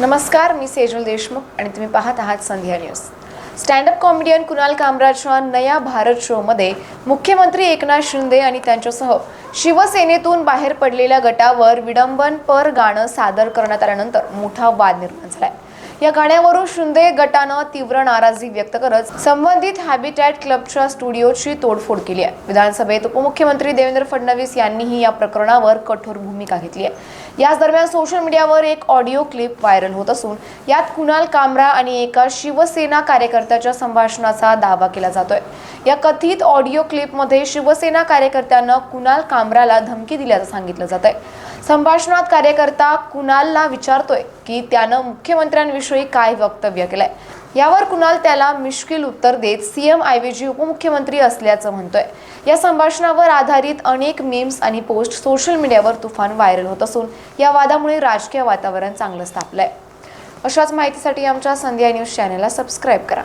नमस्कार मी सेजल देशमुख आणि तुम्ही पाहत आहात Sandhya news. Standup comedian Kunal कामराजच्या Naya Bharat शोमध्ये मुख्यमंत्री एकनाथ शिंदे आणि त्यांच्यासह शिवसेनेतून बाहेर पडलेल्या गटावर विडंबनपर गाणं सादर करण्यात आल्यानंतर मोठा वाद निर्माण झाला आहे या गाण्यावरून शिंदे गटानं तीव्र नाराजी व्यक्त करत संबंधित हॅबिटॅट क्लबच्या स्टुडिओची तोडफोड केली आहे. विधानसभेत उपमुख्यमंत्री देवेंद्र फडणवीस यांनीही या प्रकरणावर कठोर भूमिका घेतली आहे. याच दरम्यान सोशल मीडियावर एक ऑडिओ क्लिप व्हायरल होत असून यात कुणाल कामरा आणि एका शिवसेना कार्यकर्त्याच्या संभाषणाचा दावा केला जातोय. या कथित ऑडिओ क्लिपमध्ये शिवसेना कार्यकर्त्यानं कुणाल कामराला धमकी दिल्याचं सांगितलं जात आहे संभाषणात कार्यकर्ता कुणालला विचारतोय? की त्यानं मुख्यमंत्र्यांविषयी काय वक्तव्य केलंय? यावर कुणाल त्याला मिश्किल उत्तर देत सीएम ऐवजी उपमुख्यमंत्री असल्याचं म्हणतोय. या संभाषणावर आधारित अनेक मीम्स आणि पोस्ट सोशल मीडियावर तुफान व्हायरल होत असून या वादामुळे राजकीय वातावरण चांगलं स्थापलंय. अशाच माहितीसाठी आमच्या संध्या न्यूज चॅनलला सबस्क्राईब करा.